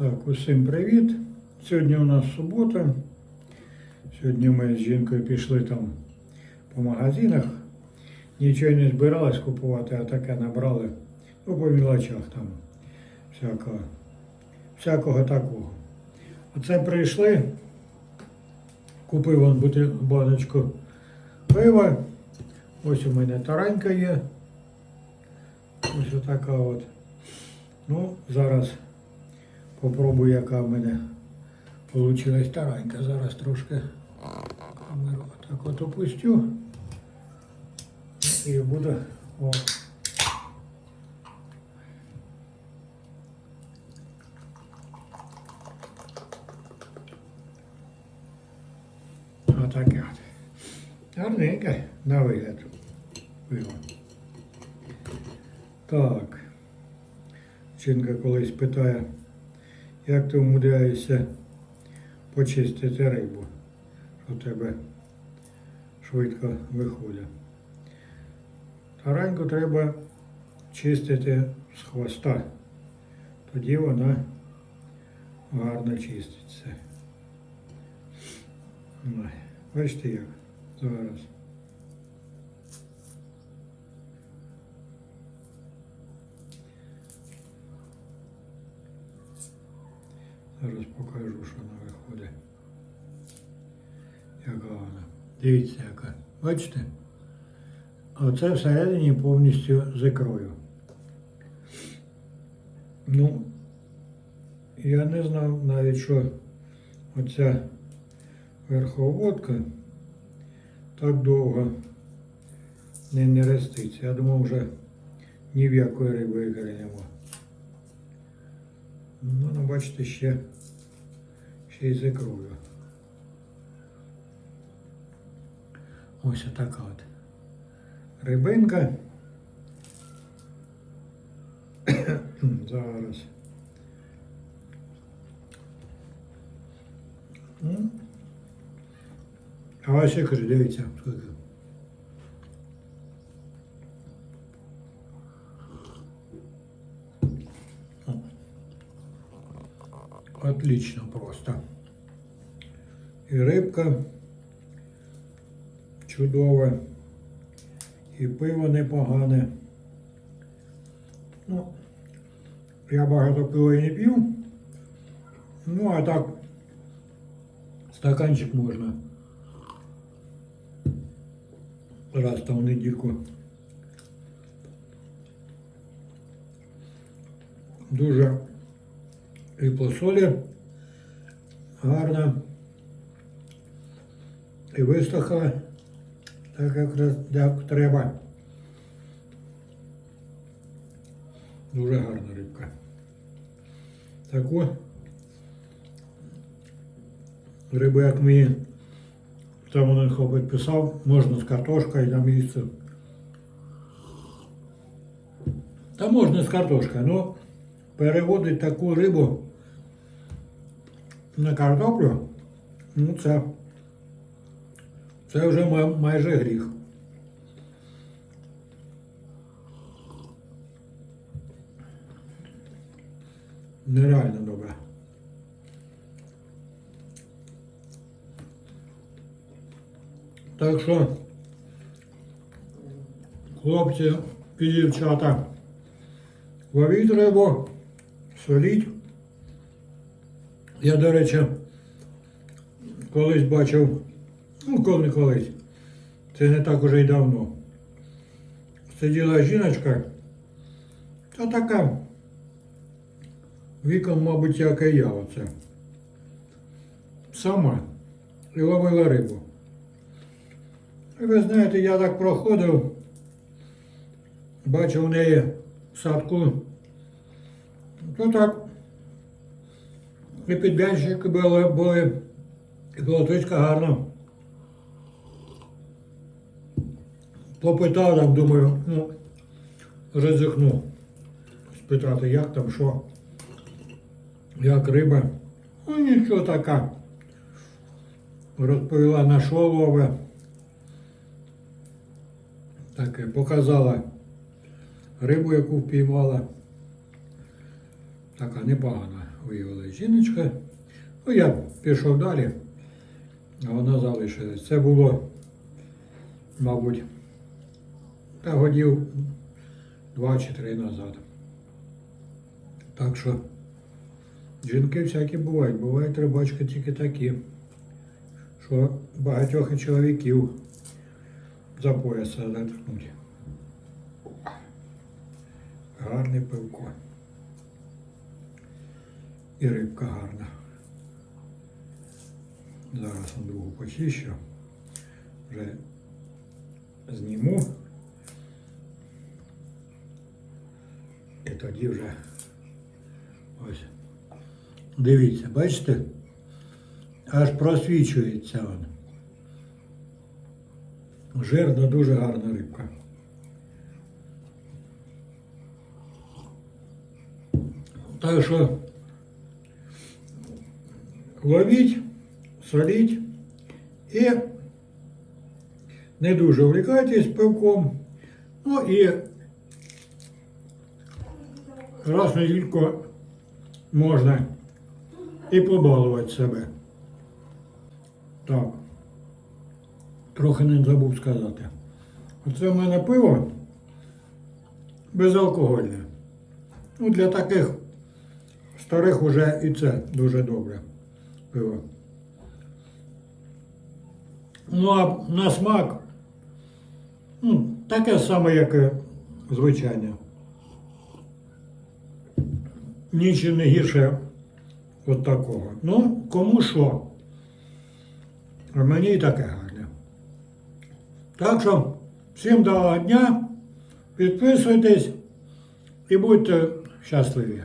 Так, усім привіт. Сьогодні у нас субота. Сьогодні ми з жінкою пішли там по магазинах. Нічого не збиралась купувати, а таке набрали. Ну, по мілочах там всякого, всякого такого. Оце прийшли, купив он баночку пива. Ось у мене таранька є. Ось отака от. Ну, зараз попробую, яка в мене вийшла таранька. Зараз трошки камеру так от опустю. І буде. О. Отаке от. Гарненьке на вигляд. Пиво. Так. Жінка колись питає, як ти умудряєшся почистити рибу, що в тебе швидко виходить. Тараньку треба чистити з хвоста. Тоді вона гарно чиститься. Бачите як зараз. Зараз покажу, що вона виходить. Яка вона. Дивіться, яка. Бачите? Оце всередині повністю з ікрою. Ну, я не знав навіть, що оця верховодка так довго не нереститься. Я думав, вже ні в якої риби нема. Ну, ну, бачите, ще, ще й з ікрою. Ось така от рибинка. Зараз. А ось ікри, дивіться, скільки. Отлично просто. І рибка чудове, і пиво непогане. Ну, я багато пива і не п'ю. Ну, а так, стаканчик можна. Раз там в недільку. Дуже і по солі гарно. І висохла, так як, раз- як треба. Дуже гарна рибка. Таку рибу, як мені там вони хлопець писав, можна з картошкою там їсти. Та можна з картошкою, ну переводить таку рибу на картоплю, ну це, це вже майже гріх. Нереально добре. Так що, хлопці і дівчата, ловіть рибу, соліть. Я, до речі, колись бачив, ну коли не колись, це не так уже й давно. Сиділа жіночка, та така, віком, мабуть, як і я оце. Сама і ловила рибу. І ви знаєте, я так проходив, бачив у неї в садку, то так і підбянщики були, були, і колоточка гарно. Попитав там, думаю, ну, ризикну. Спитати, як там, що, як риба. Ну нічого така. Розповіла на що лове. Таке, показала рибу, яку впіймала. Така непогана. Виявилася жіночка. Ну, я пішов далі, а вона залишилась. Це було, мабуть, та годів два чи три назад. Так що жінки всякі бувають. Бувають рибачки тільки такі, що багатьох чоловіків за пояса заткнуть. Гарне пивко. І рибка гарна. Зараз он другу почищу. Вже зніму. І тоді вже ось. Дивіться, бачите? Аж просвічується он. Жирна, дуже гарна рибка. Так що ловіть, соліть і не дуже увлікайтесь пивком. Ну і раз в недільку можна і побалувати себе. Так. Трохи не забув сказати. Оце в мене пиво безалкогольне. Ну, для таких старих уже і це дуже добре пиво. Ну, а на смак, ну, таке саме, як і звичайне. Нічим не гірше от такого. Ну, кому що. Мені і таке гарне. Так що, всім доброго дня, підписуйтесь і будьте щасливі.